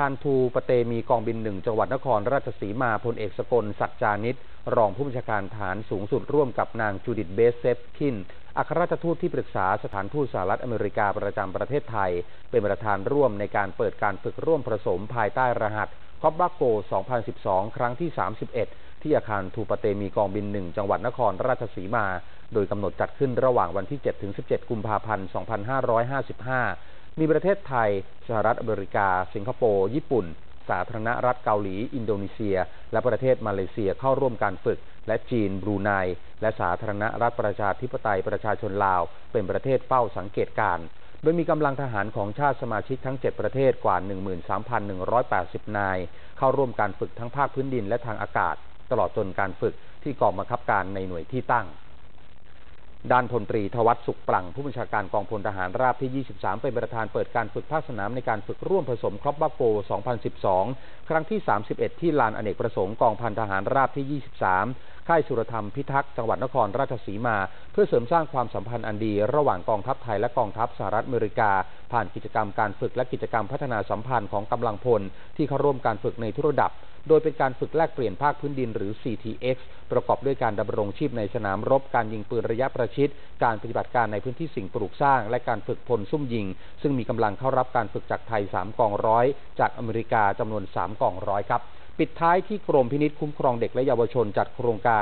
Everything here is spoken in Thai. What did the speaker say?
ทานทูปเตมีกองบินหนึ่งจังหวัดนครราชสีมาพลเอกสกลสัจจานิต รองผู้บัญชาการฐานสูงสุดร่วมกับนางจูดิตเบสเซฟคิน อัครราชทูตที่ปรึกษาสถานทูตสหรัฐอเมริกาประจำประเทศไทย เป็นประธานร่วมในการเปิดการฝึกร่วมผสมภายใต้รหัสคอบบักโก 2012 ครั้งที่ 31 ที่อาคารทูปเตมีกองบินหนึ่งจังหวัดนครราชสีมา โดยกำหนดจัดขึ้นระหว่างวันที่ 7-17 กุมภาพันธ์ 2555 มีประเทศไทย สหรัฐอเมริกา สิงคโปร์ ญี่ปุ่น สาธารณรัฐเกาหลี อินโดนีเซีย และประเทศมาเลเซียเข้าร่วมการฝึก และจีน บรูไน และสาธารณรัฐประชาธิปไตยประชาชนลาว เป็นประเทศเป้าสังเกตการ โดยมีกำลังทหารของชาติสมาชิกทั้ง 7 ประเทศกว่า 13,180 นาย เข้าร่วมการฝึกทั้งภาคพื้นดินและทางอากาศ ตลอดจนการฝึกที่กองบังคับการในหน่วยที่ตั้ง ด้านพลตรีทวัตสุขปลัง ผู้บัญชาการกองพลทหารราบที่ 23 เป็นประธานเปิดการฝึกภาคสนามในการฝึกร่วมผสมครอบบักโก 2012 ครั้งที่ 31 ที่ลานอเนกประสงค์กองพันทหารราบที่ 23 ค่ายสุรธรรมพิทักษ์จังหวัดนครราชสีมา เพื่อเสริมสร้างความสัมพันธ์อันดี ระหว่างกองทัพไทยและกองทัพสหรัฐอเมริกา ผ่านกิจกรรมการฝึกและกิจกรรมพัฒนาสัมพันธ์ของกำลังพล ที่เข้าร่วมการฝึกในทุกระดับ โดยเป็นการฝึกแลกเปลี่ยนภาคพื้นดินหรือ CTX ประกอบด้วยการดำรงชีพในสนามรบ การยิงปืนระยะประชิด การปฏิบัติการในพื้นที่สิ่งปลูกสร้าง และการฝึกพลซุ่มยิง ซึ่งมีกำลังเข้ารับการฝึกจากไทย 3 กองร้อย จากอเมริกาจำนวน 3 กองร้อยครับ ปิดท้ายที่กรมพินิษคุ้มครองเด็กและเยาวชนจัดโครงการ